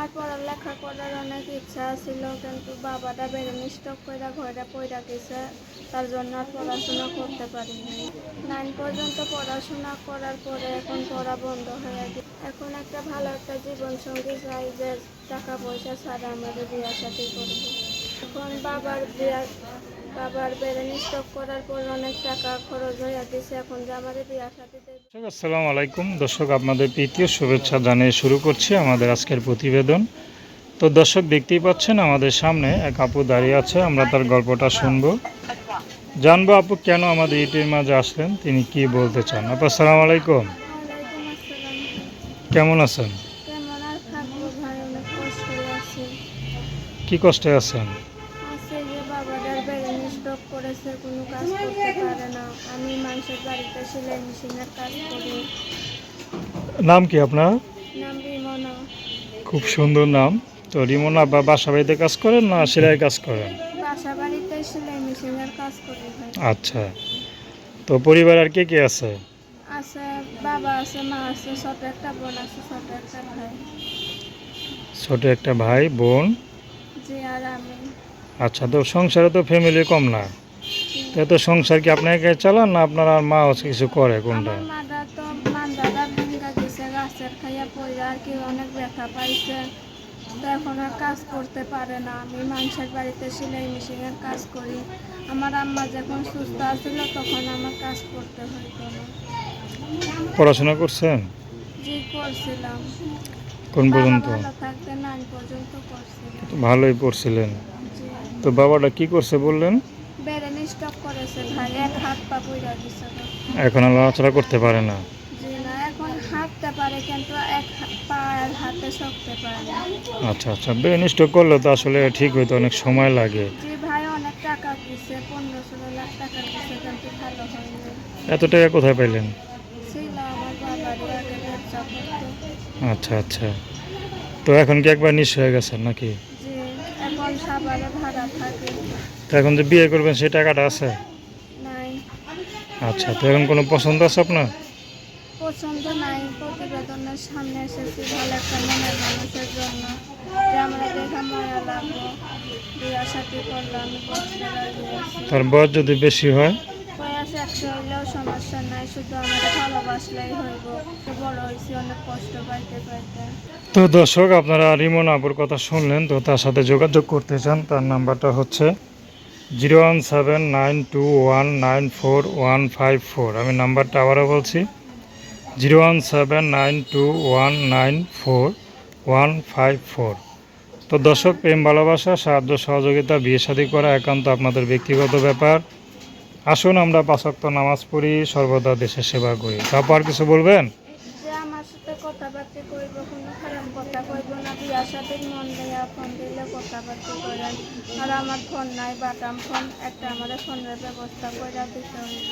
আমার পড়ালেখা করার অনেক ইচ্ছা ছিল, কিন্তু বাবাটা বেড়ে স্টক করে ঘরে পড়া গেছে। তার জন্য আর পড়াশোনা করতে পারিনি। নাইন পর্যন্ত পড়াশোনা করার পরে এখন পড়া বন্ধ হয়ে গেছে। এখন একটা ভালো একটা জীবনসঙ্গী চাই যে টাকা পয়সা ছাড়া আমাদের বিয়ে সাথে করব। এখন বাবার বিয়া বাবার বেড়ে স্টক করার পর অনেক টাকা খরচ হয়ে গেছে এখন আমাদের বিয়া সাথে দেবে। আসসালামু আলাইকুম। দর্শক আপনাদের প্রীতীয় শুভেচ্ছা জানিয়ে শুরু করছি আমাদের আজকের প্রতিবেদন। তো দর্শক দেখতেই পাচ্ছেন আমাদের সামনে এক আপু দাঁড়িয়ে আছে আমরা তার গল্পটা শুনব। জানব আপু কেন আমাদের ইউটিউবের মাঝে আসলেন তিনি কি বলতে চান? আপু আসসালামু আলাইকুম। কেমন আছেন? ভাই অনেক কষ্টে আছি। কি কষ্টে আছেন? আছে যে বাবাটার বেড়ে স্টক করেছে কোনো কাজ করতে পারে না। আমি মানুষের বাড়িতে সেলাই মেশিনের কাজ করি। নাম কি আপনার? নাম রিমনা। খুব সুন্দর নাম। তো রিমনা বা বাসা বাড়িতে কাজ করেন না সেলাই কাজ করেন? বাসা বাড়িতে সেলাই মেশিনের কাজ করি ভাই। আচ্ছা। তো পরিবার আর কে কে আছে? আছে বাবা আছে মা আছে ছোট একটা বোন আছে ছোট একটা ভাই। ছোট একটা ভাই বোন? আচ্ছা তো সংসারে তো ফ্যামিলি কম না। তো তো সংসার কি আপনাকে চালান না আপনার আর মা কিছু করে কোনটা? তো এখন আর কাজ করতে পারে না। আমি মানুষের বাড়িতে সেলাই মেশিনের কাজ করি। আমার আম্মা যখন সুস্থ আছিল তখন আমার কাজ করতে হইতো না। পড়াশোনা করছেন? জি করছিলাম। কোন পর্যন্ত? ভালোই পড়ছিলেন। তো বাবাটা কি করছে বললেন? স্টক। এখন আর নড়াচড়া করতে পারে না। আচ্ছা আচ্ছা ব্রেন স্ট্রোক করলে তো আসলে ঠিক হইতে অনেক সময় লাগে। এত টাকা কোথায় পাইলেন ছিল আমার বাবারই আগে ব্যবসা করতো আচ্ছা আচ্ছা। তো এখন কি একবার নিঃস হয়ে গেছেন নাকি? তো এখন যে বিয়ে করবেন সেই টাকাটা আছে? আচ্ছা তো এখন কোনো পছন্দ আছে আপনার? পছন্দ নাই প্রতিবেদনের সামনে এসেছি ভালো একটা মনের মানুষের জন্য। আমরা দেখা মায়া লাগবো বিয়া সাথে করলে আমি বসতে রাজি আছি তার বয়স যদি বেশি হয়? একশো হইলেও সমস্যা নাই, শুধু আমাদের ভালোবাসলেই হইব। বড় হয়েছি, অনেক কষ্ট পাইতে পাইতে। তো দর্শক, আপনারা রিমন আবুর কথা শুনলেন, তো তার সাথে যোগাযোগ করতে চান, তার নাম্বারটা হচ্ছে zero one seven nine two one nine four one five four. আমি নাম্বারটা আবারও বলছি, zero one seven nine two one nine four one five four. তো দর্শক, প্রেম, ভালোবাসা, সাহায্য, সহযোগিতা, বিয়ে, শাদী করা একান্ত আপনাদের ব্যক্তিগত ব্যাপার। আসুন আমরা পাঁচক্ত নামাজ পড়ি, সর্বদা দেশের সেবা করি। তারপর কিছু বলবেন? আর আমার ফোন নাই, বাটাম ফোন, একটা আমাদের ফোনের ব্যবস্থা করে দিতে হইব।